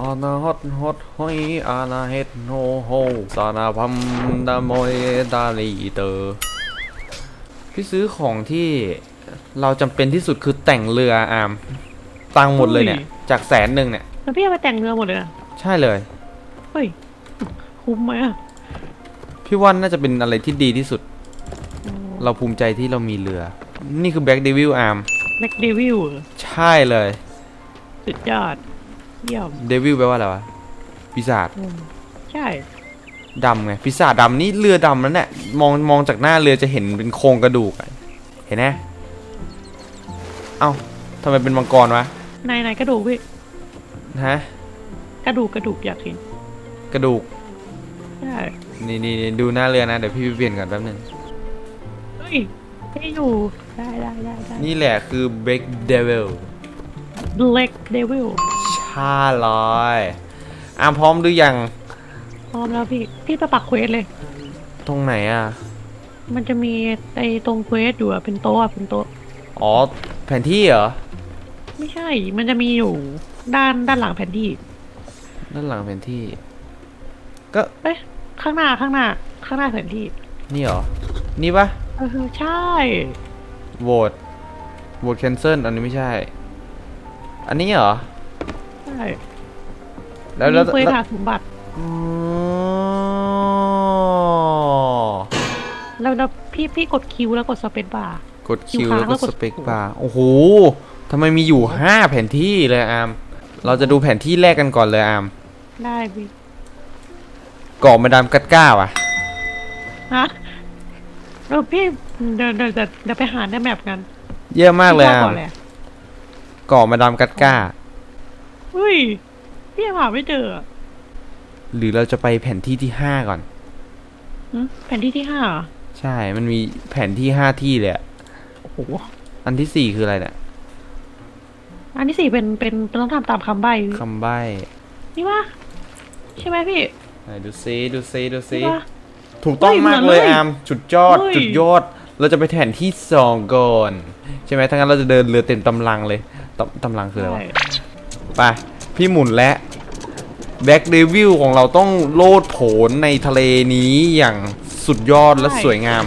อาณาฮอตฮอตฮอยอาณาเฮ็ดโนโฮสานาพัมดามอยดาลีเตอร์พี่ซื้อของที่เราจำเป็นที่สุดคือแต่งเรืออามตังค์หมดเลยเนี่ย จากแสนหนึ่งเนี่ยแล้วพี่เอาไปแต่งเรือหมดเลยนะใช่เลย เฮ้ย คุ้มไหมอะพี่ว่าน่าจะเป็นอะไรที่ดีที่สุด เราภูมิใจที่เรามีเรือ นี่คือแบ็กเดวิลอาร์มแบ็กเดวิลใช่เลย สุดยอด เยี่ยมเดวิลแปลว่าอะไรวะปีศาจ อืมใช่ ดำไงปีศาจดำนี่เรือดำนั่นแหละมองมองจากหน้าเรือจะเห็นเป็นโครงกระดูกอะเห็นไหมเอ้าทำไมเป็นมังกรวะนายนายกระดูกพี่ฮะกระดูกกระดูกอยากเห็นกระดูกใช่นี่นี่นี่ดูหน้าเรือนะเดี๋ยวพี่ไปเปลี่ยนก่อนแป๊บนึงเฮ้ยให้อยู่ได้ได้ได้ได้นี่แหละคือ Black Devil เล็กเดวิล ใช่เลยอามพร้อมหรือยัง พร้อมแล้วพี่ พี่ไปปักเควสเลย ตรงไหนอะ มันจะมีไอ้ตรงเควสอยู่อะเป็นโต๊ะอะเป็นโต๊ะ อ๋อ แผนที่เหรอ ไม่ใช่ มันจะมีอยู่ด้านด้านหลังแผนที่ ด้านหลังแผนที่เอ้ยข้างหน้าข้างหน้า ข้างหน้าแผนที่ นี่เหรอ นี่ปะเออใช่ โหวต โหวตแคนเซิลอันนี้ไม่ใช่ อันนี้เหรอใช่ แล้วแล้วมีเควสแล้วหาสมบัติอ๋อแล้วแล้วพี่พี่กดคิวแล้วกดสเปซบาร์ กดคิวคิวค้างแล้วแล้กวดกดสเปกบาร์โอ้โหทำไมมีอยู่ห้าแผนที่เลยอามเราจะดูแผนที่แรกกันก่อนเลยอามได้พี่เกาะมาดามกัดก้าว่ะ ฮะเออพี่เดี๋ยวเดี๋ยวเดี๋ยวเดี๋ยวไปหาในแมปกันเยี่ยมมากเลยพี่อาก่มอนเลยอะเกาะมาดามกัดก้า เฮ้ยพี่ยังหาไม่เจออะหรือเราจะไปแผนที่ที่ห้าก่อน หึแผนที่ที่ห้าเหรอใช่ มันมีแผนที่ห้าที่เลยอะโอ้โหอันที่สี่คืออะไรเนี่ยอันที่สี่เป็นเป็นเป็นต้องทำตามคำใบ้พี่คำใบ้นี่วะใช่ไหมพี่ไหนดูซิดูซิดูซิ นี่วะถูกต้องเฮ้ยมากเหมืเลอนยเลยอามจุดยอด เฮ้ย จุดยอด เราจะไปแผนที่สองก่อน ใช่ไหมทั้างนั้นเราจะเดินเรือเต็มตำลังเลยตำตำลังคืออะไรวะใช่ไป พี่หมุนและแบ็กเดวิลของเราต้องโลดโผนในทะเลนี้อย่างสุดยอดและสวยงาม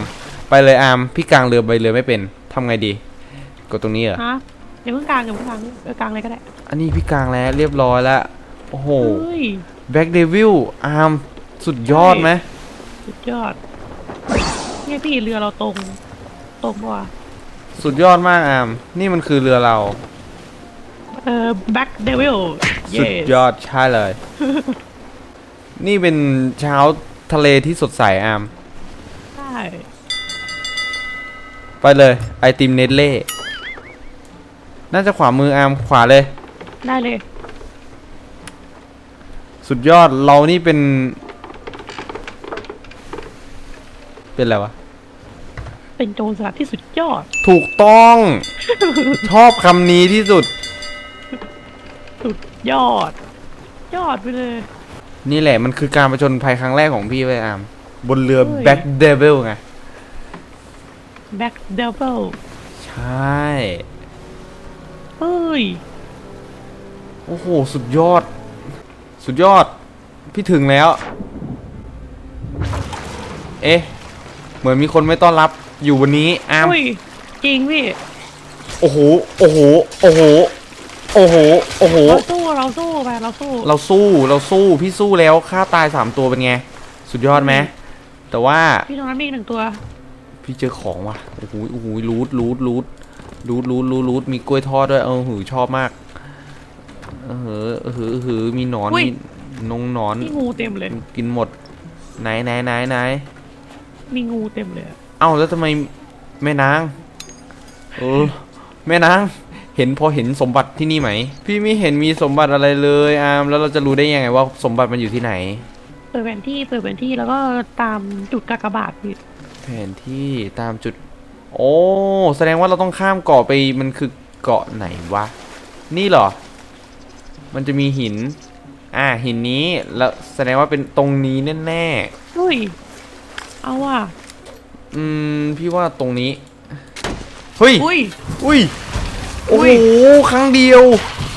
ไปเลยอามพี่กลางเรือใบเรือไม่เป็นทำไงดี กดตรงนี้เหรอฮะอย่าเพิ่งกลางอย่าเพิ่งกลางเออกลางเลยก็ได้ อันนี้พี่กลางแล้วเรียบร้อยแล้ว โอ้โหเฮ้ยแบ็กเดวิลอามสุดยอดไหมสุดยอดเนี่ยพี่เรือเราตรงตรงปะวะสุดยอดมากอามนี่มันคือเรือเรา เออแบ็กเดวิล สุดยอดใช่เลย นี่เป็นเช้าทะเลที่สดใสอามใช่ไปเลยไอติมเนตเล่น่าจะขวามืออามขวาเลย ได้เลย สุดยอดเรานี่เป็น เป็นอะไรวะ เป็นโจรสลัดที่สุดยอด ถูกต้อง ชอบคำนี้ที่สุดสุด ยอด ยอดไปเลย นี่แหละมันคือการประชนภัยครั้งแรกของพี่เว้ยอามบนเรือเฮ้ย แบ็กเดวิลไง แบ็กเดวิลใช่ เฮ้ย โอ้โห สุดยอด สุดยอด พี่ถึงแล้ว เอ๊ะ เหมือนมีคนไม่ต้อนรับอยู่วันนี้อามเฮ้ย จริงพี่ โอ้โห โอ้โห โอ้โห โอ้โห โอ้โห เราสู้เราสู้ไปเราสู้เราสู้เราสู้พี่สู้แล้วฆ่าตายสามตัวเป็นไง สุดยอดไหมแต่ว่าพี่ตรงนั้นมีอีกหนึ่งตัวพี่เจอของว่ะโอ้โหโอ้โหรูดรูดรูดรูดรูดรูดรูดมีกล้วยทอดด้วยเออหือชอบมากเออหือเออหือเออหือมีหนอนอุ้ยมีนงหนอนมีงูเต็มเลย กินหมดไหนไหนไหนไหนมีงูเต็มเลยอะเอ้าแล้วทำไมแม่นางเออแม่นาง เห็นพอเห็นสมบัติที่นี่ไหม พี่ไม่เห็นมีสมบัติอะไรเลยอามแล้วเราจะรู้ได้ยังไงว่าสมบัติมันอยู่ที่ไหน เปิดแผนที่เปิดแผนที่แล้วก็ตามจุดกากบาทพี่แผนที่ตามจุด โอ้แสดงว่าเราต้องข้ามเกาะไปมันคือเกาะไหนวะ นี่เหรอ มันจะมีหิน อ่าหินนี้แล้วแสดงว่าเป็นตรงนี้แน่เฮ้ยเอาว่ะๆอืมพี่ว่าตรงนี้เฮ้ยอุ้ยอุ้ย โอ้อุ้โหยครั้งเดียว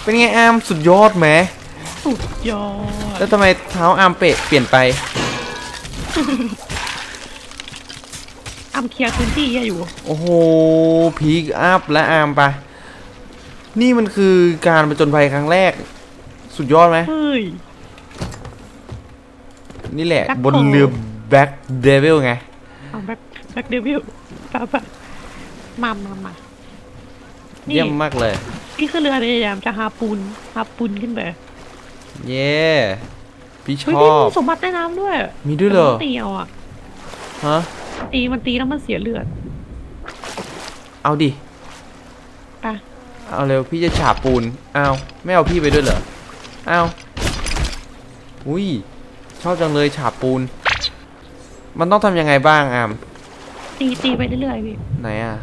เป็นไงอามสุดยอดไหมสุดยอด แล้วทำไมเท้าอาร์มเปะเปลี่ยนไปอ้ำเคลียร์พื้นที่อยู่ โอ้โหพีคอัพและอาร์มไปะนี่มันคือการประจนภัยครั้งแรก สุดยอดไหมเฮ้ยนี่แหละ Black บนเรือแบ็กเดวิลไงเอาแบ็คแบ็คเดวิลปะปะมามามา นี่ เยี่ยมมากเลยนี่คือเรือพยายามจะหาปูนหาปูนขึ้นไปเย้พี่ชเฮ้ยอนี่บ มีสมบัติใต้น้ำด้วยมีด้วยเหรอ แต่มันตีเอาอะฮะ ตีมันตีแล้วมันเสียเลือดเอาดิ ไปะเอาเร็วพี่จะฉาบปูน เอาไม่เอาพี่ไปด้วยเหรอ เอาอุ้ย ชอบจังเลยฉาบปูน มันต้องทำยังไงบ้างอาม ตีตีไปเรื่อยๆพี่ไหนอะ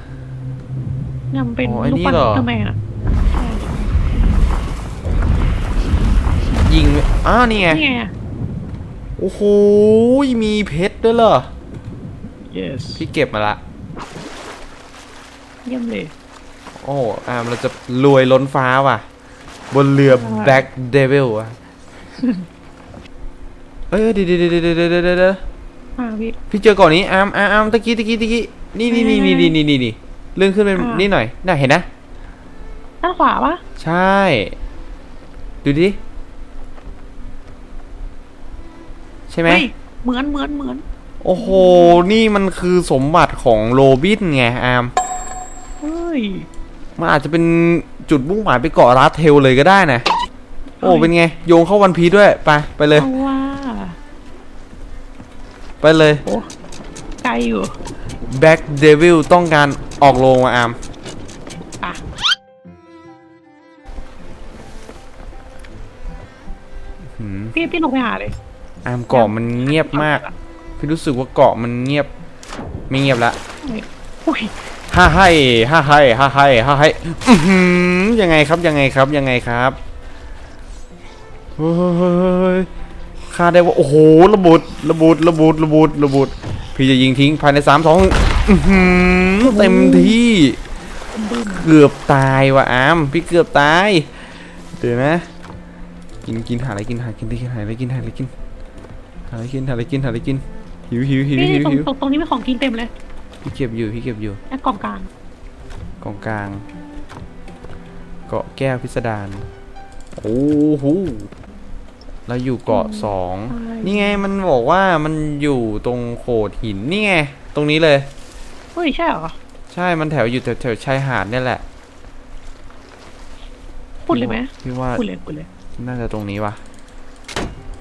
ยำเป็นลูกปั้นอทำไมอะยิงอ้าวนี่ไงโอ้โหมีเพชรด้วยเหรอ yes พี่เก็บมาละ เยี่ยมเลย โอ้อามเราจะรวยล้นฟ้าว่ะ บนเรือ black devil ว่ะ เอ้ยเดี๋ยวเดี๋ยวเดี๋ยวเดี๋ยวเดี๋ยวดี๋พี่เจอก่อนนี้อ้ามอามอามตะกี้ตะกี้ตะกี้นี่นี่นี่นี่นี่นี่ เลื่อนขึ้นเป็นอ่านี่นี่หน่อย น่าเห็นนะ ด้านขวาปะใช่ ดูดิ ใช่ไหม เฮ้ยเหมือนเหมือนเหมือนโอ้โห นี่มันคือสมบัติของโรบินไงอามเฮ้ย มันอาจจะเป็นจุดมุ่งหมายไปเกาะลาเทลเลยก็ได้นะ โอ้เป็นไง โยงเข้าวันพีชด้วย ไป ไปเลย เอาว่าไปเลยโอ้ไกลอยู่ แบ็กเดวิลต้องการ ออกโรงมาอามอะหืมพี่พี่ลงไปหาเลย อามเกาะมันเงียบมาก พี่รู้สึกว่าเกาะมันเงียบ ไม่เงียบละอุ้ยฮ่าให้ฮ่าให้ฮ่าให้ฮ่าให้อื้อหือยังไงครับยังไงครับยังไงครับเฮ้ยคาดได้ว่าโอ้โหระบุดระบุดระบุดระบุดระบุดพี่จะยิงทิ้งภายในสามสอง อื้อหือเต็มที่บึ้มเกือบตายว่ะอามพี่เกือบตายเดี๋ยวนะกินกินหาอะไรกินหากินที่หาอะไรกินหาอะไรกินหาอะไรกินหาอะไรกินหาอะไรกินหิวหิวหิวนี่หิวตรงหิวตรงตรงนี้มีของกินเต็มเลยพี่เก็บอยู่พี่เก็บอยู่แล้กล่องกลางกองกลาง เกาะแก้วพิสดารโอ้โหเราอยู่เกาะสองใช่นี่ไงมันบอกว่ามันอยู่ตรงโขดหินนี่ไงตรงนี้เลยเฮ้ยใช่เหรอ ใช่มันแถวอยู่แถวแถวชายหาดเนี่ยแหละพูดเลยไหมพี่ว่าพูดเลยพูดเลย น่าจะตรงนี้วะ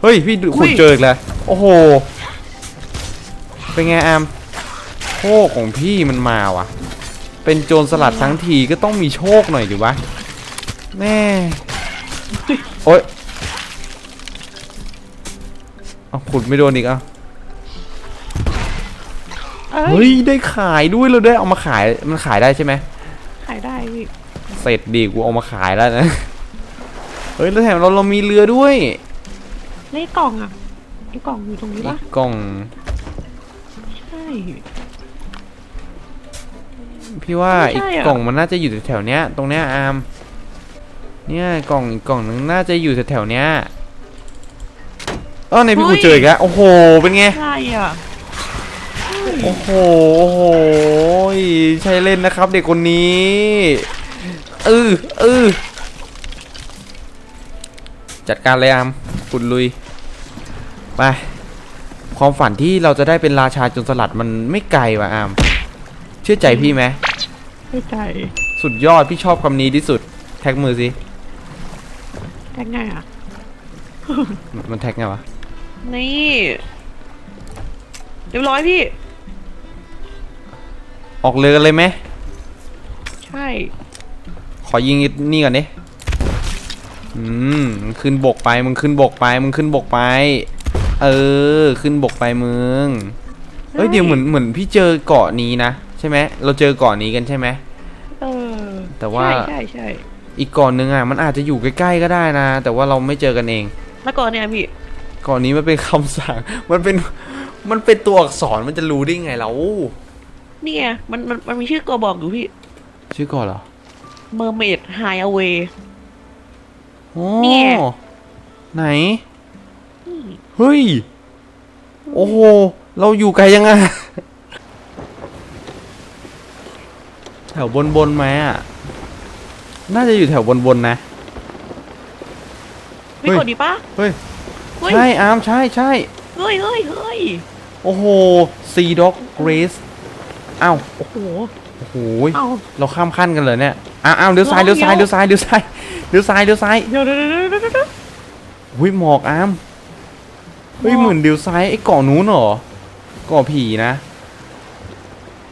เฮ้ยพี่ดูอุ้ขุดยเจออีกแล้วโอ้โหเป็นไงแอมโชคของพี่มันมาว่ะ เป็นโจรสลัดทั้งทีก็ต้องมีโชคหน่อยดิวะแม่โอ๊ยเอาขุดไม่โดนอีกอะ เอ้เฮ้ยยได้ขายด้วยเราได้เอามาขายมันขายได้ใช่ไหมขายได้พี่เสร็จดีกูเอามาขายแล้วนะเฮ้ยแล้วแถมเราเรามีเรือด้วยเลขกล่องอะไอ้กล่องอยู่ตรงนี้อีปะกกล่องใช่พี่ว่าไม่อีกใช่อะกล่องมันน่าจะอยู่แถวๆเนี้ย ตรงเนี้ยอามเนี่ยกล่องอีกกล่องนึงน่าจะอยู่แถวๆเนี้ยเออในพี่กูเจออีกแล้วโอ้โหเป็นไงใช่อะเฮ้ย โอ้โหโอ้โหยใช่เล่นนะครับเด็กคนนี้เออเออจัดการเลยอามขุดลุย ไป ความฝันที่เราจะได้เป็นราชาโจนสลัดมันไม่ไกลว่ะอาม เชื่อใจพี่ไหม ไม่ใจสุดยอดพี่ชอบคำนี้ที่สุด แท็กมือสิแท็กง่ายอะ มันแท็กไงวะ นี่ เรียบร้อยพี่ ออกเรือกันเลยไหมใช่ ขอยิงนี่ก่อนดิอืมมึงขึ้นบกไปมึงขึ้นบกไปมึงขึ้นบกไป เออ ขึ้นบกไปมึงเอ้ยเดี๋ยวเหมือนเหมือนพี่เจอเกาะนี้นะใช่ไหมเราเจอเกาะนี้กันใช่ไหม เออแต่ว่า ใช่ใช่ใช่อีกเกาะนึงอะมันอาจจะอยู่ใกล้ๆก็ได้นะ แต่ว่าเราไม่เจอกันเองแล้วก่อนเนี่ยพี่เกาะนี้มันเป็นคำสั่ง มันเป็นมันเป็นตัวอักษรมันจะรู้ได้ไงเรา นี่ไงมันมันมันมีชื่อตัวบอกอยู่พี่ ชื่อเกาะเหรอ Mermaid Hideaway โอ้เนี่ย ไหน อืมเฮ้ย โอ้โห เราอยู่ไกลยังไงแถวบนบนๆไหมอะ น่าจะอยู่แถวบนบนๆนะ ไม่เฮ้ย กดดีปะเฮ้ย เฮ้ยใช่ อาร์ม ใช่ใช่ เฮ้ยเฮ้ยเฮ้ยโอ้โห ซีด็อกเรส อ้าวโอ้โหโอ้โหเอาเราข้ามขั้นกันเลยเนี่ยอ้าวอ้าวเลี้ยวซ้ายเราเลี้ยวซ้ายเลี้เลี้ยยววซ้ายเลี้ยวซ้ายเลี้ยวซ้ายเลี้ยวซ้ายเดี๋ยวเดี๋ยวเดี๋ยวเดี๋ยวเดี๋ยว หุ้ยหมอกอาร์มเฮ้ยหมอก เหมือนเลี้ยวซ้ายไอ้เกาะนู้นเหรอเกาะผีนะ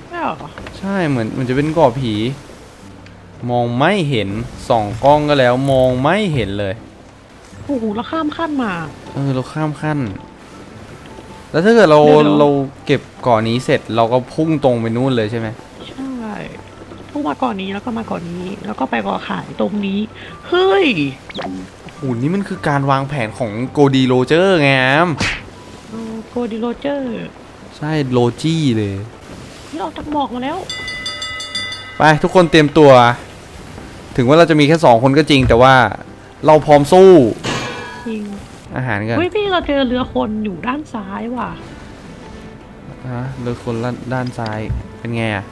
ไม่เหรอใช่เหมือนมันจะเป็นเกาะผี มองไม่เห็นส่องกล้องก็แล้วมองไม่เห็นเลย โอ้โหแล้วข้ามขั้นมา เออเราข้ามขั้น แล้วถ้าเกิดเราเดี๋ยวๆเราเก็บเกาะนี้เสร็จเราก็พุ่งตรงไปนู่นเลยใช่ไหมใช่พวกมาก่อนนี้แล้วก็มาก่อนนี้ แล้วก็ไปก่อขายตรงนี้ เฮ้ยโอ้โหนี่มันคือการวางแผนของโกดีโรเจอร์ไงอามโกดิโรเจอร์ ใช่โลจี้เลย นี่ออกจากหมอกมาแล้ว ไปทุกคนเตรียมตัว ถึงว่าเราจะมีแค่สองคนก็จริง แต่ว่าเราพร้อมสู้ จริง อาหารกันเฮ้ยพี่เราเจอเรือคนอยู่ด้านซ้ายว่ะฮะเลือกคนละด้านซ้ายเป็นไงอะ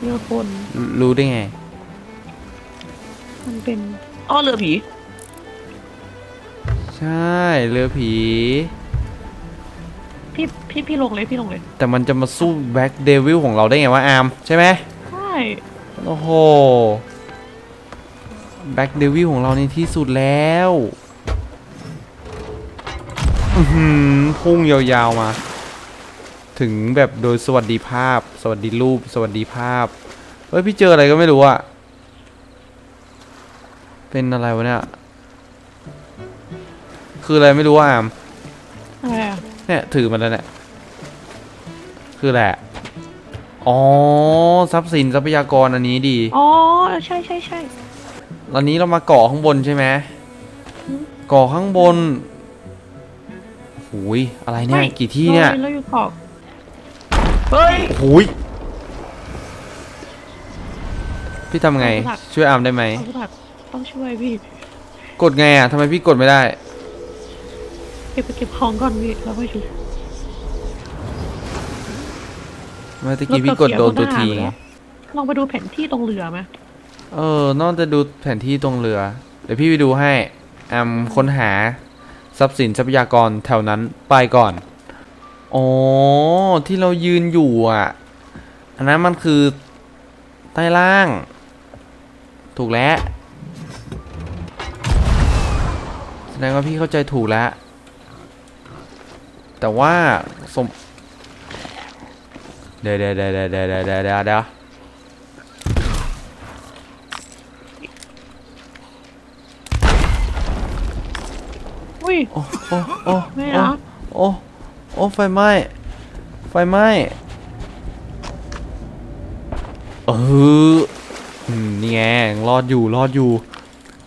เรือคนรู้รู้ได้ไง มันเป็นอ้อเรือผี ใช่เรือผีพี่พี่พี่ลงเลยพี่ลงเลย แต่มันจะมาสู้แบ็กเดวิลของเราได้ไงวะอาร์มใช่ไหมใช่โอ้โหแบ็กเดวิลของเราในที่สุดแล้วอือหือ พุ่งยาวๆมา ถึงแบบโดยสวัสดิภาพ สวัสดีรูป สวัสดีภาพ เฮ้ย พี่เจออะไรก็ไม่รู้อะเป็นอะไรวะเนี่ย คืออะไรไม่รู้อะอามอะไรอะเนี่ยถือมันแล้วเนี่ย คืออะไรอะอ๋อ ทรัพย์สินทรัพยากรอันนี้ดี อ๋อ ใช่ใช่ใช่ตอนนี้เรามาเกาะข้างบนใช่ไหมอืมเกาะข้างบน หูยอะไรเนี่ย กี่ที่เนี่ยเราอยู่เกาะเฮ้ยหูยพี่ทำไงเอาผักช่วยอามได้ไหมเอาผู้ผัดต้องช่วยพี่ กดไงอะทำไมพี่กดไม่ได้ เก็บไปเก็บของก่อนพี่แล้วค่อยชุบเมื่อตะกี้พี่กดโดนตัวทีไงลองไปดูแผนที่ตรงเรือไหมเออ นอกจะดูแผนที่ตรงเรือ เดี๋ยวพี่ไปดูให้อามค้นหา ทรัพย์สินทรัพยากรแถวนั้นไปก่อนอ๋อที่เรายืนอยู่อะ อันนั้นมันคือใต้ล่าง ถูกแล้ว แสดงว่าพี่เข้าใจถูกแล้ว แต่ว่าสมเดี๋ยวเดี๋ยวเดี๋ยวเดี๋ยวเดี๋ยวเดี๋ยวเดี๋ยวเดี๋ยว อุ้ย โอ้โอ้โอ้ไม่โอ้นะโอ้โอ้ไฟไหม้ ไฟไหม้เอออืมนี่ไงยังรอดอยู่รอดอยู่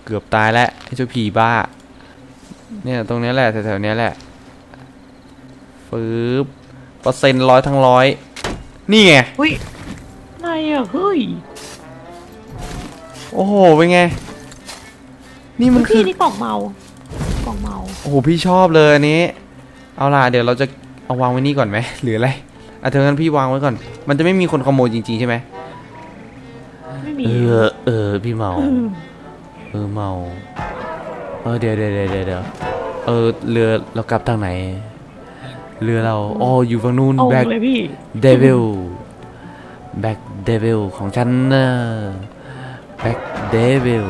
เกือบตายแล้วไอ้เจ้าผีบ้า เนี่ยตรงเนี้ยแหละแถวๆเนี้ยแหละฟืบเปอร์เซ็นต์ร้อยทั้งร้อย นี่ไง อุ้ยอะไรอะเฮ้ยโอ้โห เป็นไง นี่มันคืพี่อ นี่กล่องเมา กล่องเมาโอ้โหพี่ชอบเลยอันนี้ เอาล่ะเดี๋ยวเราจะเอาวางไว้นี่ก่อนไหมหรืออะไรอะเธองั้นพี่วางไว้ก่อน มันจะไม่มีคนขโมยจริงๆใช่ไหมไม่มีเออเออพี่เมามเออเมา เออเดี๋ยวเดี๋ยวเดี๋ยวเดี๋ยวเดี๋ยวเออเรือเรากลับทางไหน เรือเราอ๋ออยู่ฝั่งนู้นเอาแบ็คเลยพี่เดวิลแบ็คเดวิลของฉันนะแบ็คเดวิล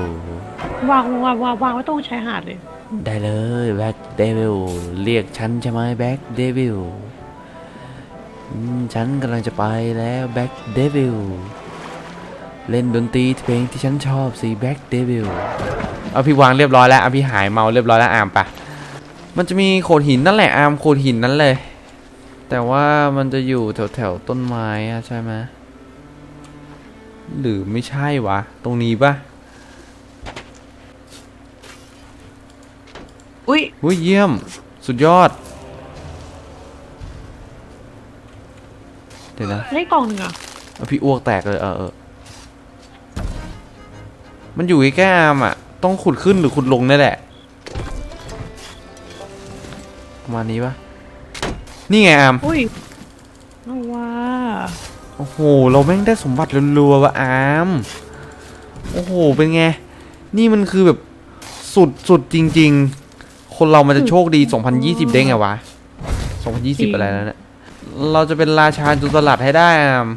วางวางวางวางไว้ตรงชายหาดเลย ได้เลยแบ็คเดวิลเรียกฉันใช่ไหมแบ็คเดวิลฉันกำลังจะไปแล้วแบ็คเดวิลเล่นดนตรีเพลงที่ฉันชอบสิแบ็คเดวิลเอาพี่วางเรียบร้อยแล้วเอาพี่หายเมาเรียบร้อยแล้วอามปะมันจะมีโขดหินนั่นแหละอามโขดหินนั่นเลย แต่ว่ามันจะอยู่แถวแถวต้นไม้อะใช่ไหมหรือไม่ใช่วะ ตรงนี้ปะ อุ้ยอุ้ยเยี่ยม สุดยอด เดี๋ยวนะเลขกล่องหนึ่งอะเอาพี่อ้วกแตกเลยเออเออมันอยู่ใกล้ๆอามอะ ต้องขุดขึ้นหรือขุดลงนี่แหละประมาณนี้ปะนี่ไงอามอุ้ยเอาว่าโอ้โห เราแม่งได้สมบัติรัวๆวะอามโอ้โห เป็นไง นี่มันคือแบบสุดสุดจริง ๆ คนเรามันจะโชคดี 2020ได้ไงวะ 2020 อะไรแล้วเนี่ยเราจะเป็นราชาจุลสลัดให้ได้อาม